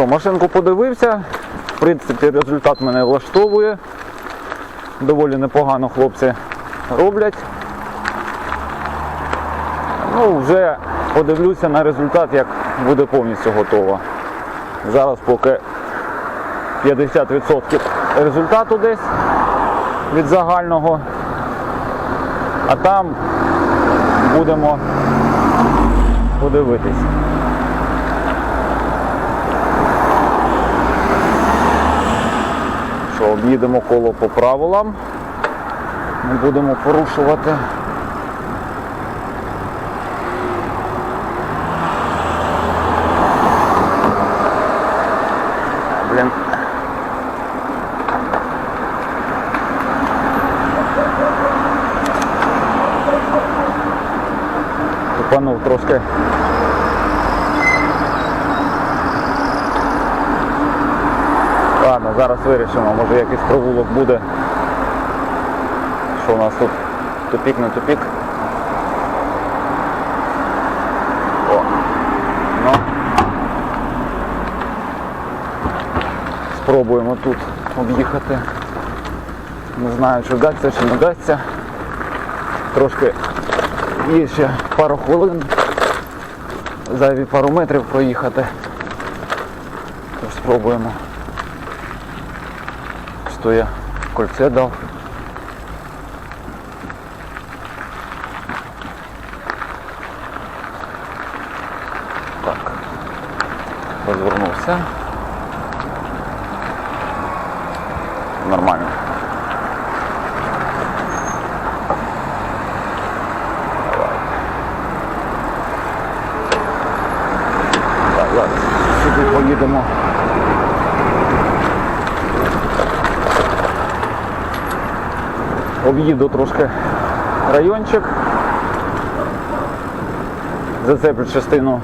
що, машинку подивився. В принципі, результат мене влаштовує. Доволі непогано хлопці роблять. Ну, вже подивлюся на результат, як буде повністю готова. Зараз поки 50% результату десь від загального. А там будемо подивитись. Об'їдемо коло по правилам. Не будемо порушувати. Блін. Тупанув трошки. Ладно, зараз вирішимо, може якийсь провулок буде. Що у нас тут? Тупік, не тупік. О. Ну. Спробуємо тут об'їхати. Не знаю, чи вдасться, чи не вдасться. Трошки є ще пару хвилин. Зайві пару метрів проїхати. Тож спробуємо. Що я кольце дав. Так. Розвернувся. Нормально. Так, зараз сюди поїдемо. Об'їду трошки райончик. Зацеплю частину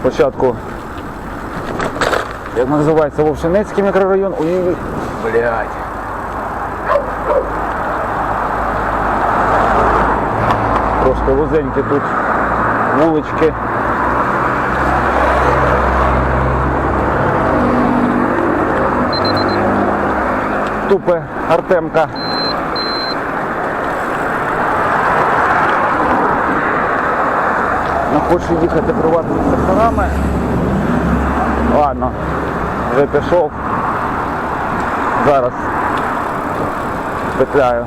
спочатку, як називається Вовшинецький мікрорайон. Ой, блядь. Трошки вузенькі тут вулички. Тупе Артемка. Не хочу їхати приватними секторами. Ладно, вже пішов. Зараз петляю.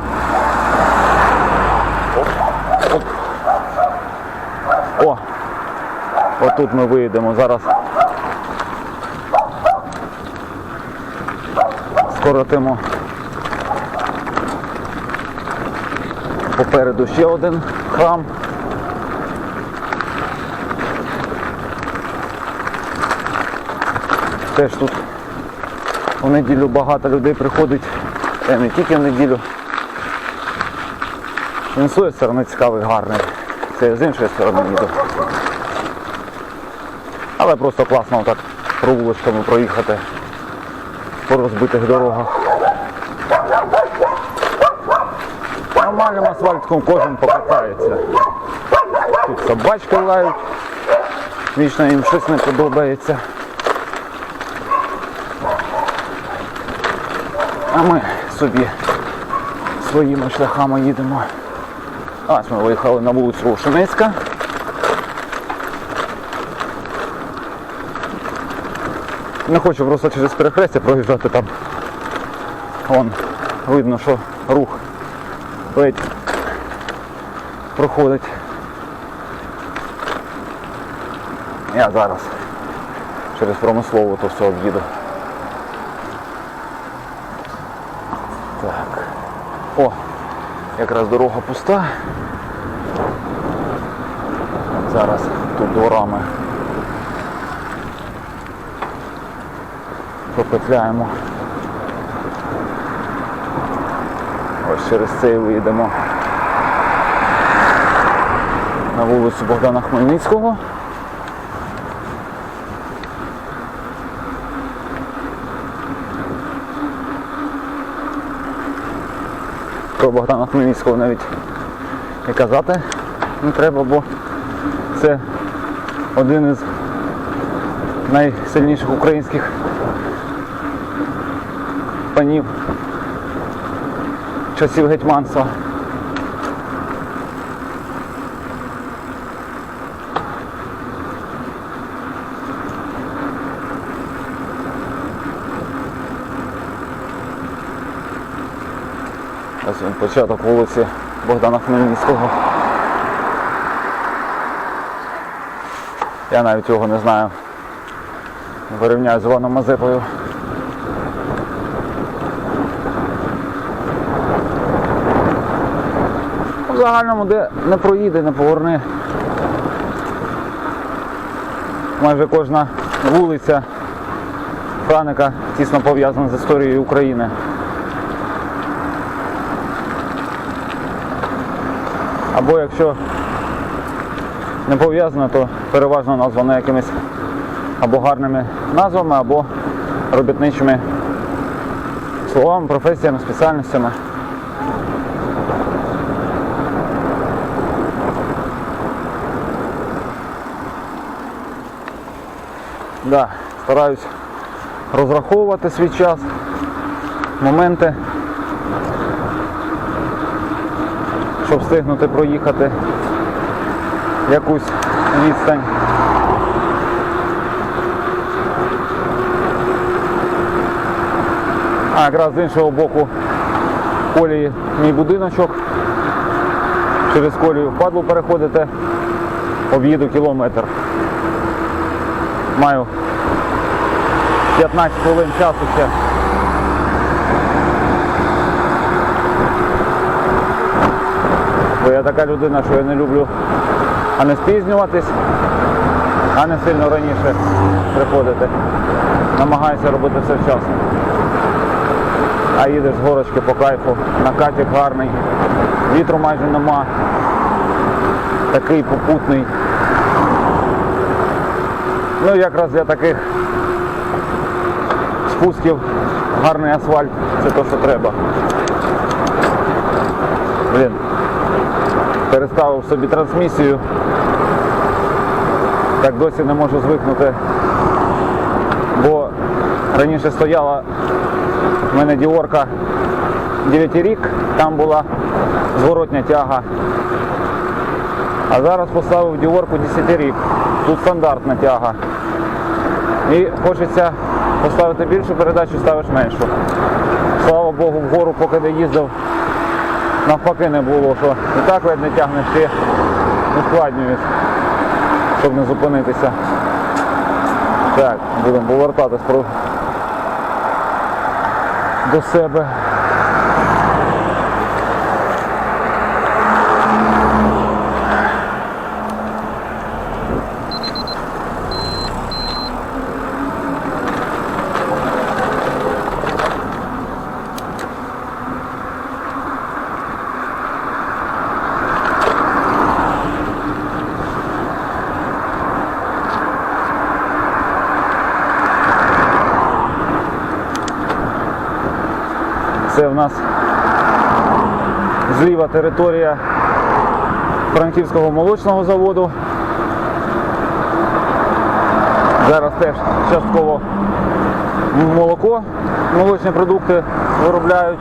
О! Отут ми виїдемо зараз. Скоротимо. Попереду ще один храм. Теж тут у неділю багато людей приходить, та не тільки в неділю. Він з своєї сторони цікавий, гарний. Це з іншої сторони їду. Але просто класно так провулочками проїхати по розбитих дорогах. Нормальним асфальтком кожен покатається. Тут собачки лають, вічно їм щось не подобається. А ми собі своїми шляхами їдемо. Ось ми виїхали на вулицю Рушинецька. Не хочу просто через перехрестя проїжджати там. Вон, видно, що рух ледь проходить. Я зараз через промислову то все об'їду. Так. О, якраз дорога пуста. Зараз тут дворами попетляємо. Ось через цей вийдемо на вулицю Богдана Хмельницького. Про Богдана Хмельницького навіть і казати не треба, бо це один із найсильніших українських панів часів гетьманства. Ось він початок вулиці Богдана Хмельницького. Я навіть його не знаю. Вирівняю з Іваном Мазепою. В загальному, де не проїде, не поверне. Майже кожна вулиця Франика тісно пов'язана з історією України. Або якщо не пов'язано, то переважно названо якимись або гарними назвами, або робітничими словами, професіями, спеціальностями. Да, стараюсь розраховувати свій час, моменти, щоб встигнути проїхати якусь відстань. А якраз з іншого боку колії мій будиночок. Через колію впадлу переходите, об'їду кілометр. Маю 15 хвилин часу ще. Бо я така людина, що я не люблю а не спізнюватись, а не сильно раніше приходити. Намагаюся робити все вчасно. А їдеш з горочки по кайфу, накатик гарний, вітру майже нема, такий попутний. Ну якраз для таких спусків гарний асфальт, це те, що треба. Блін, переставив собі трансмісію. Так досі не можу звикнути. Бо раніше стояла в мене діорка 9 рік, там була зворотня тяга. А зараз поставив діорку 10 рік. Тут стандартна тяга. І хочеться поставити більшу передачу, ставиш меншу. Слава Богу, вгору поки не їздив, навпаки не було, що і так ледь не тягнеш ще ускладнюють, щоб не зупинитися. Так, будемо повертатись до себе. Це в нас зліва територія Франківського молочного заводу. Зараз теж частково молоко, молочні продукти виробляють,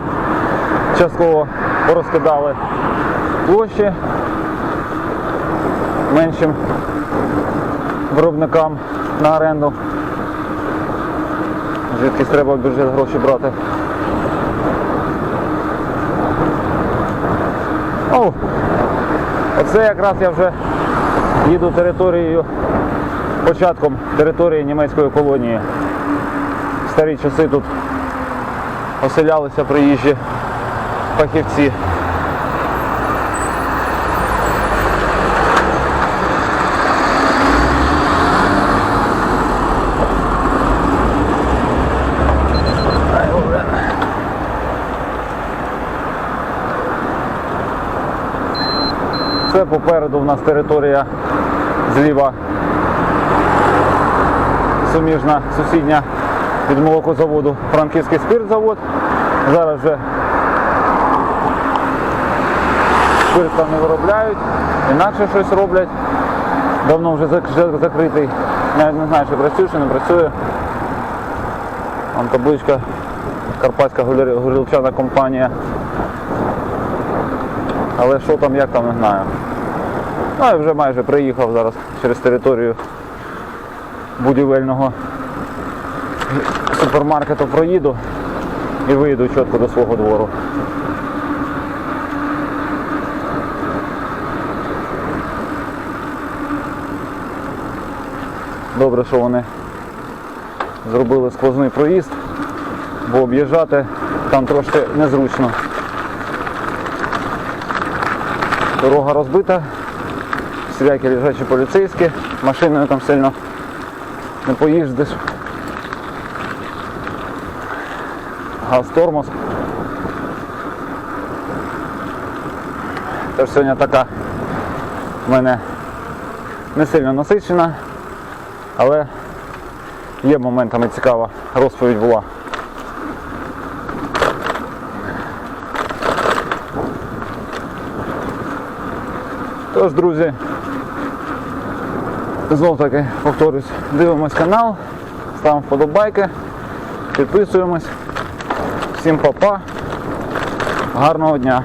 частково порозкидали площі меншим виробникам на оренду. Звідкись треба бюджет гроші брати. Оце якраз я вже їду територією, початком території німецької колонії. В старі часи тут оселялися приїжджі фахівці. Це попереду в нас територія зліва суміжна, сусідня від молокозаводу Франківський спиртзавод. Зараз вже спирт там не виробляють, інакше щось роблять. Давно вже закритий. Навіть не знаю, чи працює, чи не працює. Вон табличка Карпатська горілчана компанія. Але що там, як там, не знаю. Ну, я вже майже приїхав зараз через територію будівельного супермаркету проїду і вийду чітко до свого двору. Добре, що вони зробили сквозний проїзд, бо об'їжджати там трошки незручно. Дорога розбита, всілякі лежачі поліцейські, машиною там сильно не поїздиш. Газ тормоз. Тож сьогодні така в мене не сильно насичена, але є моментами цікава розповідь була. Тож, друзі, знов таки повторюсь, дивимось канал, ставимо вподобайки, підписуємось. Всім па-па, гарного дня!